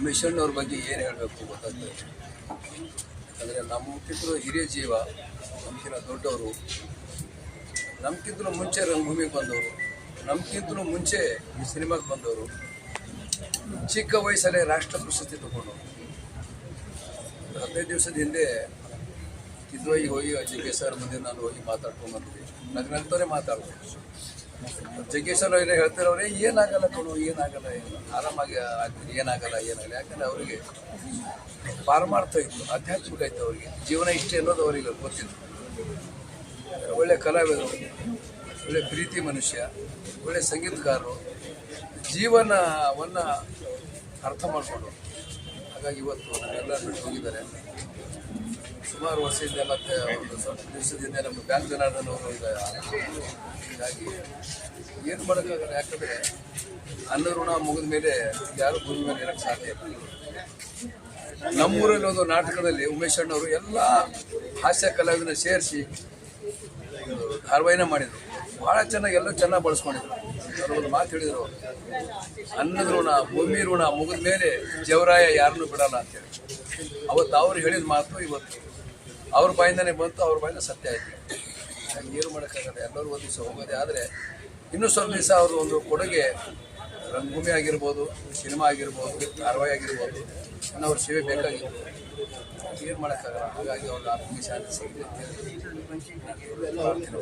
ಉಮೇಶ್ ಅಣ್ಣವ್ರ ಬಗ್ಗೆ ಏನು ಹೇಳಬೇಕು ಗೊತ್ತಾಗ್ತದೆ ಯಾಕಂದರೆ ನಮ್ಗಿಂತಲೂ ಹಿರಿಯ ಜೀವ ನಮ್ಗಿಂತ ದೊಡ್ಡವರು. ನಮ್ಗಿಂತಲೂ ಮುಂಚೆ ರಂಗಭೂಮಿಗೆ ಬಂದವರು. ನಮ್ಗಿಂತಲೂ ಮುಂಚೆ ಈ ಸಿನಿಮಾಗೆ ಬಂದವರು. ಚಿಕ್ಕ ವಯಸ್ಸಲ್ಲೇ ರಾಷ್ಟ್ರ ಪ್ರಶಸ್ತಿ ತಗೊಂಡು ಹದಿನೈದು ದಿವಸದ ಹಿಂದೆ ಕಿದ್ವಾಗಿ ಹೋಗಿ ಜಗ್ಗೇಶ್ ಸರ್ ಮುಂದೆ ನಾನು ಹೋಗಿ ಮಾತಾಡ್ಕೊಂಡು ಬಂದ್ವಿ ನಗ್ನಗ್ತಾನೆ ಮಾತಾಡ್ದೆ ಜಗ್ಗೇಶ್ ಅವರೇ ಹೇಳ್ತಿರೋರೆ, ಏನಾಗಲ್ಲ ಕೊಡು, ಏನಾಗಲ್ಲ ಏನು ಆರಾಮಾಗಿ ಆಗ್ತೀನಿ, ಏನಾಗಲ್ಲ ಏನಾಗಲ್ಲ. ಯಾಕಂದ್ರೆ ಅವರಿಗೆ ಪಾರಮಾರ್ಥ ಇತ್ತು, ಆಧ್ಯಾತ್ಮಿಕ ಇತ್ತು ಅವರಿಗೆ. ಜೀವನ ಇಷ್ಟೇ ಅನ್ನೋದು ಅವರಿಗೆ ಗೊತ್ತಿತ್ತು ಒಳ್ಳೆ ಕಲಾವಿದರು, ಒಳ್ಳೆ ಪ್ರೀತಿ ಮನುಷ್ಯ, ಒಳ್ಳೆ ಸಂಗೀತಗಾರರು, ಜೀವನವನ್ನು ಅರ್ಥ ಮಾಡಿಕೊಂಡು ಹಾಗಾಗಿ ಇವತ್ತು ಎಲ್ಲರೂ ಬಿಟ್ಟು ಹೋಗಿದ್ದಾರೆ ಸುಮಾರು ವರ್ಷದಿಂದ ಮತ್ತೆ ಒಂದು ಸ್ವಲ್ಪ ನಮ್ಮ ಬ್ಯಾಂಕ್ ಜನಾರ್ದನ್ ಅವರು ಹೀಗಾಗಿ ಏನು ಮಾಡೋಕ್ಕಾಗಲ್ಲ. ಯಾಕಂದರೆ ಅನ್ನ ಋಣ ಮುಗಿದ ಮೇಲೆ ಯಾರು ಭೂಮಿ ಮೇಲೆ ಇರೋಕ್ಕೆ ಸಾಧ್ಯ ಇಲ್ಲ. ನಮ್ಮೂರಲ್ಲಿ ಒಂದು ನಾಟಕದಲ್ಲಿ ಉಮೇಶ್ ಅಣ್ಣವರು ಎಲ್ಲ ಹಾಸ್ಯ ಕಲಾವಿದನ ಸೇರಿಸಿ ಧಾರಾವಾಹಿನ ಮಾಡಿದರು. ಭಾಳ ಚೆನ್ನಾಗಿ ಎಲ್ಲ ಚೆನ್ನಾಗಿ ಬಳಸ್ಕೊಂಡಿದ್ರು. ಅವರು ಒಂದು ಮಾತು ಹೇಳಿದರು ಅನ್ನದ ಋಣ, ಭೂಮಿ ಋಣ ಮುಗಿದ ಮೇಲೆ ಜವರಾಯ ಯಾರನ್ನೂ ಬಿಡಲ್ಲ ಅಂತೇಳಿ ಅವತ್ತು ಅವ್ರು ಹೇಳಿದ ಮಾತು ಇವತ್ತು ಅವ್ರ ಬಾಯಿಂದನೇ ಬಂತು, ಅವ್ರ ಬಾಯಿಂದ ಸತ್ಯ ಆಯ್ತು. ಏನು ಮಾಡೋಕ್ಕಾಗಲ್ಲ ಎಲ್ಲರೂ ಒಂದು ದಿವಸ ಹೋಗೋದೇ ಆದರೆ ಇನ್ನೂ ಸ್ವಲ್ಪ ದಿವಸ ಅವರು ಒಂದು ಕೊಡುಗೆ, ರಂಗಭೂಮಿ ಆಗಿರ್ಬೋದು, ಸಿನಿಮಾ ಆಗಿರ್ಬೋದು ಧಾರಾವಾಹಿ ಆಗಿರ್ಬೋದು ಅನ್ನೋ ಅವ್ರ ಸೇವೆ ಬೇಕಾಗಿತ್ತು. ಏನು ಮಾಡೋಕ್ಕಾಗಲ್ಲ, ಹಾಗಾಗಿ ಅವ್ರಿಗೆ ಆತ್ಮೀಯ ಶಾಂತಿ ಸಿಗಲಿ